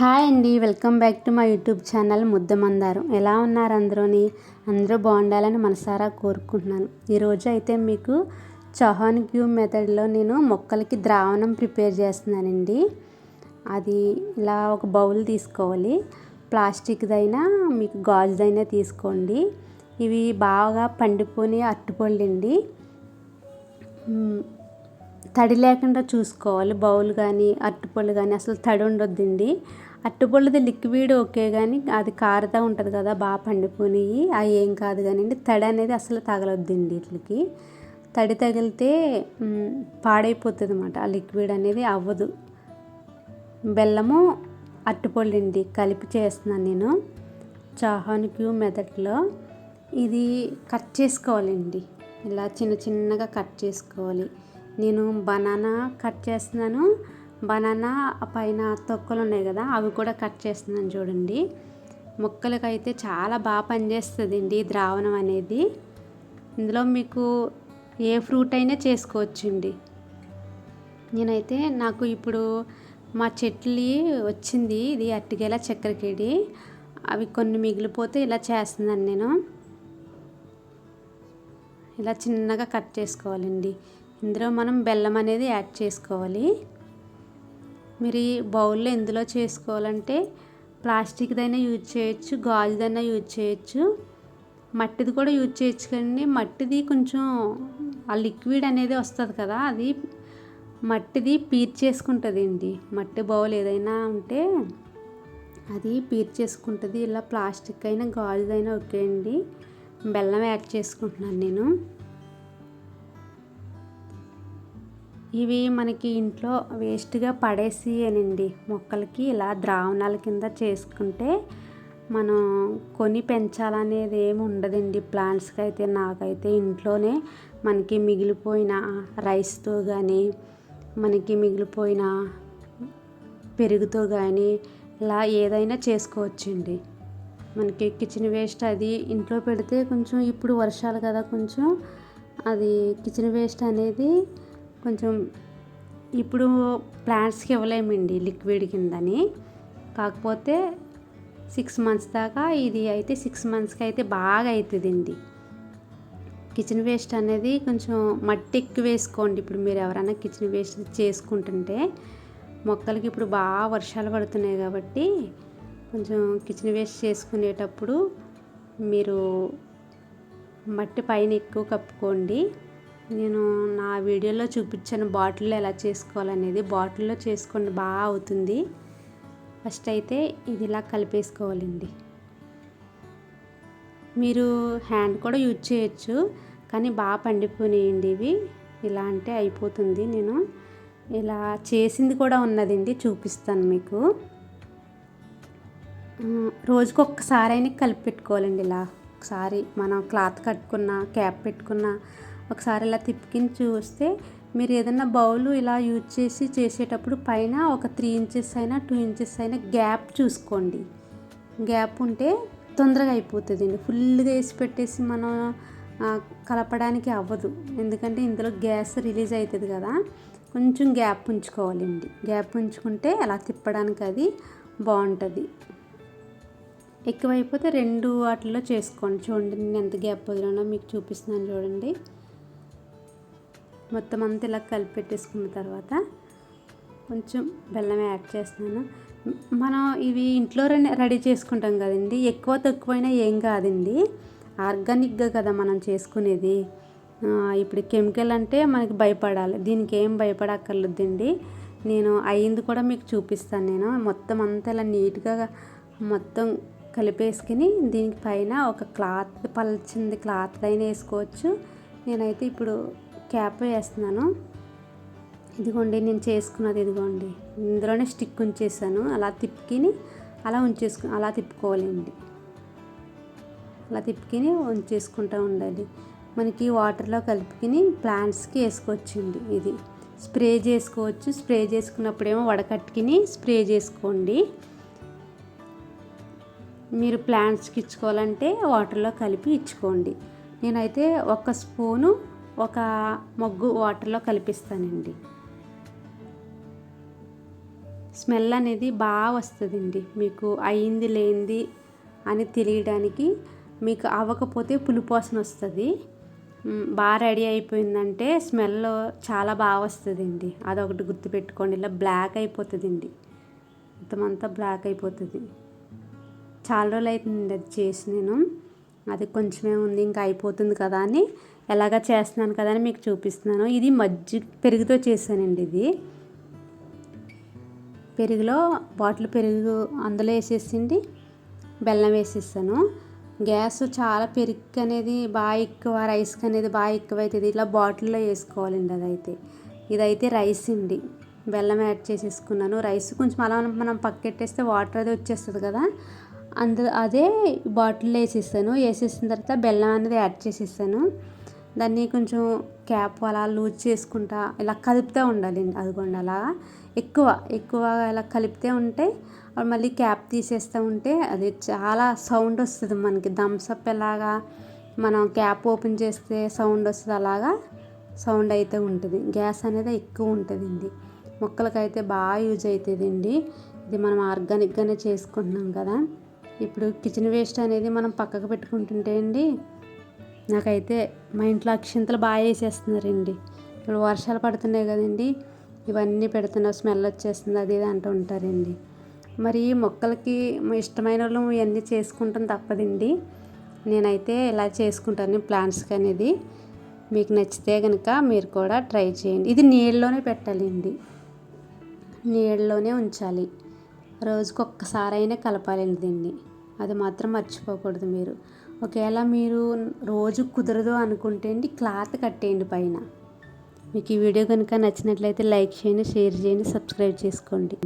Hi అండి welcome back to మా YouTube channel Muddamandaram ఎలా ఉన్నారు అందరూని? అందరూ బాగుండాలని మనసారా కోరుకుంటున్నాను. ఈరోజు అయితే మీకు చౌహాన్ క్యూ మెథడ్లో నేను మొక్కలకి ద్రావణం ప్రిపేర్ చేస్తున్నానండి. అది ఇలా ఒక బౌల్ తీసుకోవాలి. ప్లాస్టిక్దైనా మీకు గాజుదైనా తీసుకోండి. ఇవి బాగా పండిపోని అరటిపళ్ళు అట్టుపళ్ళండి తడి లేకుండా చూసుకోవాలి. బౌల్ కానీ అరటిపళ్ళు కానీ అసలు తడి ఉండొద్దండి. అరటిపళ్ళది లిక్విడ్ ఓకే కానీ అది కారుతూ ఉంటుంది కదా బాగా పండిపోయినాయి అవి ఏం కాదు కానీ తడి అనేది అసలు తగలొద్దండి వీటికి. తడి తగిలితే పాడైపోతుంది అనమాట ఆ లిక్విడ్ అనేది అవ్వదు. బెల్లము అరటిపళ్ళు అండి కలిపి చేస్తున్నాను నేను. చాహాన్ క్యూ ఇది కట్ చేసుకోవాలండి. ఇలా చిన్న చిన్నగా కట్ చేసుకోవాలి. నేను బనానా కట్ చేస్తున్నాను. బనానా పైన తొక్కలు ఉన్నాయి కదా అవి కూడా కట్ చేస్తున్నాను చూడండి. మొక్కలకైతే చాలా బాగా పనిచేస్తుందండి ద్రావణం అనేది. ఇందులో మీకు ఏ ఫ్రూట్ అయినా చేసుకోవచ్చండి. నేనైతే నాకు ఇప్పుడు మా చెట్లు వచ్చింది ఇది అట్టిగేల చక్కెరకేడి. అవి కొన్ని మిగిలిపోతే ఇలా చేస్తున్నాను నేను. ఇలా చిన్నగా కట్ చేసుకోవాలండి. ఇందులో మనం బెల్లం అనేది యాడ్ చేసుకోవాలి. మీరు ఈ బౌల్లో ఎందులో చేసుకోవాలంటే ప్లాస్టిక్దైనా యూజ్ చేయొచ్చు గాజుదైనా యూజ్ చేయొచ్చు. మట్టిది కూడా యూజ్ చేయొచ్చు కానీ మట్టిది కొంచెం ఆ లిక్విడ్ అనేది వస్తుంది కదా అది మట్టిది పీర్చేసుకుంటుంది అండి మట్టి బౌల్ ఏదైనా ఉంటే అది పీర్చేసుకుంటుంది ఇలా ప్లాస్టిక్ అయినా గాజుదైనా ఓకే అండి బెల్లం యాడ్ చేసుకుంటున్నాను నేను. ఇవి మనకి ఇంట్లో వేస్ట్గా పడేసి అనండి. మొక్కలకి ఇలా ద్రావణాల కింద చేసుకుంటే మనం కొని పెంచాలనేది ఏమి ఉండదండి. ప్లాంట్స్కి అయితే నాకైతే ఇంట్లోనే మనకి మిగిలిపోయిన రైస్తో కానీ మనకి మిగిలిపోయిన పెరుగుతో కానీ ఇలా ఏదైనా చేసుకోవచ్చండి. మనకి కిచెన్ వేస్ట్ అది ఇంట్లో పెడితే కొంచెం ఇప్పుడు వర్షాలు కదా కొంచెం అది కిచెన్ వేస్ట్ అనేది కొంచెం ఇప్పుడు ప్లాంట్స్కి ఇవ్వలేమండి లిక్విడ్ కిందని. కాకపోతే సిక్స్ మంత్స్ దాకా ఇది అయితే సిక్స్ మంత్స్కి అయితే బాగా అవుతుందండి కిచెన్ వేస్ట్ అనేది కొంచెం మట్టి ఎక్కువ వేసుకోండి. ఇప్పుడు మీరు ఎవరైనా కిచెన్ వేస్ట్ చేసుకుంటుంటే మొక్కలకి ఇప్పుడు బాగా వర్షాలు పడుతున్నాయి కాబట్టి కొంచెం కిచెన్ వేస్ట్ చేసుకునేటప్పుడు మీరు మట్టి పైన ఎక్కువ కప్పుకోండి. నేను నా వీడియోలో చూపించిన బాటిల్లో ఎలా చేసుకోవాలనేది బాటిల్లో చేసుకోండి బాగా అవుతుంది. ఫస్ట్ అయితే ఇది ఇలా కలిపేసుకోవాలండి. మీరు హ్యాండ్ కూడా యూజ్ చేయొచ్చు కానీ బాగా పండిపోయినాయండి ఇవి. ఇలా అంటే అయిపోతుంది. నేను ఇలా చేసింది కూడా ఉన్నదండి చూపిస్తాను మీకు. రోజుకు ఒక్కసారి అయినా కలిపి పెట్టుకోవాలండి ఇలా. ఒకసారి మనం క్లాత్ కట్టుకున్న క్యాప్ పెట్టుకున్న ఒకసారి ఇలా తిప్పికిని చూస్తే మీరు ఏదైనా బౌల్ ఇలా యూజ్ చేసి చేసేటప్పుడు పైన ఒక త్రీ ఇంచెస్ అయినా టూ ఇంచెస్ అయినా గ్యాప్ చూసుకోండి. గ్యాప్ ఉంటే తొందరగా అయిపోతుంది అండి ఫుల్గా వేసి పెట్టేసి మనం కలపడానికి అవ్వదు. ఎందుకంటే ఇందులో గ్యాస్ రిలీజ్ అవుతుంది కదా. కొంచెం గ్యాప్ ఉంచుకోవాలండి. గ్యాప్ ఉంచుకుంటే అలా తిప్పడానికి అది బాగుంటుంది. ఎక్కువైపోతే రెండు వాటిల్లో చేసుకోండి. చూడండి నేను ఎంత గ్యాప్ వదిలినా మీకు చూపిస్తున్నాను చూడండి. మొత్తం అంతా ఇలా కలిపి పెట్టేసుకున్న తర్వాత కొంచెం బెల్లం యాడ్ చేస్తున్నాను. మనం ఇవి ఇంట్లో రెడీ చేసుకుంటాం కదండి. ఎక్కువ తక్కువైనా ఏం కాదండి. ఆర్గానిక్గా కదా మనం చేసుకునేది. ఇప్పుడు కెమికల్ అంటే మనకి భయపడాలి. దీనికి ఏం భయపడక్కర్లేదండి. నేను అయ్యింది కూడా మీకు చూపిస్తాను నేను. మొత్తం అంతా ఇలా నీట్గా మొత్తం కలిపేసుకుని దీనికి పైన ఒక క్లాత్ పల్చింది క్లాత్ అయినా వేసుకోవచ్చు. నేనైతే ఇప్పుడు క్యాప్ వేస్తున్నాను. ఇదిగోండి నేను చేసుకున్నది ఇదిగోండి. ఇందులోనే స్టిక్ ఉంచేసాను. అలా తిప్పికిని అలా ఉంచేసుకు అలా తిప్పుకోవాలండి. అలా తిప్పుకిని ఉంచేసుకుంటూ ఉండాలి. మనకి వాటర్లో కలుపుకొని ప్లాంట్స్కి వేసుకోవచ్చండి ఇది. స్ప్రే చేసుకోవచ్చు. స్ప్రే చేసుకున్నప్పుడేమో వడకట్టుకుని స్ప్రే చేసుకోండి. మీరు ప్లాంట్స్కి ఇచ్చుకోవాలంటే వాటర్లో కలిపి ఇచ్చుకోండి. నేనైతే ఒక స్పూను ఒక మొగ్గు వాటర్లో కలిపిస్తానండి. స్మెల్ అనేది బాగా వస్తుందండి. మీకు అయింది లేనిది అని తెలియడానికి మీకు అవ్వకపోతే పులిపోసన వస్తుంది. బాగా రెడీ అయిపోయిందంటే స్మెల్ చాలా బాగా వస్తుందండి. అదొకటి గుర్తుపెట్టుకోండి. ఇలా బ్లాక్ అయిపోతుందండి. మొత్తం అంతా బ్లాక్ అయిపోతుంది. చాలా రోజులు అవుతుంది అది చేసి నేను. అది కొంచెమే ఉంది ఇంకా అయిపోతుంది కదా అని ఎలాగ చేస్తున్నాను కదా అని మీకు చూపిస్తున్నాను. ఇది మజ్జిగ పెరుగుతో చేశానండి ఇది. పెరుగులో బాటిల్ పెరుగు అందులో వేసేసింది బెల్లం వేసేసాను. గ్యాస్ చాలా పెరుగు అనేది బాగా ఎక్కువ రైస్ అనేది బాగా ఎక్కువ అవుతుంది ఇట్లా బాటిల్లో వేసుకోవాలండి అదైతే. ఇదైతే రైస్ అండి. బెల్లం యాడ్ చేసేసుకున్నాను. రైస్ కొంచెం అలా మనం పక్కెట్టేస్తే వాటర్ అది వచ్చేస్తుంది కదా. అందులో అదే బాటిల్లో వేసేసాను. వేసేసిన తర్వాత బెల్లం అనేది యాడ్ చేసేసాను. దాన్ని కొంచెం క్యాప్ అలా లూజ్ చేసుకుంటా ఇలా కలుపుతూ ఉండాలి. అదిగోండి అలా. ఎక్కువ ఎక్కువగా ఇలా కలిపితే ఉంటే అప్పుడు మళ్ళీ క్యాప్ తీసేస్తూ ఉంటే అది చాలా సౌండ్ వస్తుంది మనకి. థమ్స్అప్ ఎలాగా మనం క్యాప్ ఓపెన్ చేస్తే సౌండ్ వస్తుంది అలాగా సౌండ్ అయితే ఉంటుంది. గ్యాస్ అనేది ఎక్కువ ఉంటుందండి. మొక్కలకైతే బాగా యూజ్ అవుతుందండి ఇది మనం ఆర్గానిక్గానే చేసుకుంటున్నాం కదా. ఇప్పుడు కిచెన్ వేస్ట్ అనేది మనం పక్కకు పెట్టుకుంటుంటే అండి నాకైతే మా ఇంట్లో అక్షింతలు బాగా వేసేస్తున్నారండి. ఇప్పుడు వర్షాలు పడుతున్నాయి కదండి. ఇవన్నీ పెడుతున్నా స్మెల్ వచ్చేస్తుంది అది ఇది అంటూ ఉంటారండి. మరి మొక్కలకి ఇష్టమైన వాళ్ళు ఇవన్నీ చేసుకుంటాం తప్పదండి. నేనైతే ఇలా చేసుకుంటాను ప్లాంట్స్కి అనేది మీకు నచ్చితే కనుక మీరు కూడా ట్రై చేయండి. ఇది నీళ్ళలోనే పెట్టాలండి. నీళ్ళలోనే ఉంచాలి. రోజుకొక్కసారైనా ఒక్కసారైనా కలపాలండి దీన్ని. అది మాత్రం మర్చిపోకూడదు మీరు. ఒకవేళ మీరు రోజు కుదరదు అనుకుంటే అండి క్లాత్ కట్టేయండి పైన. మీకు ఈ వీడియో కనుక నచ్చినట్లయితే లైక్ చేయండి షేర్ చేయండి సబ్స్క్రైబ్ చేసుకోండి.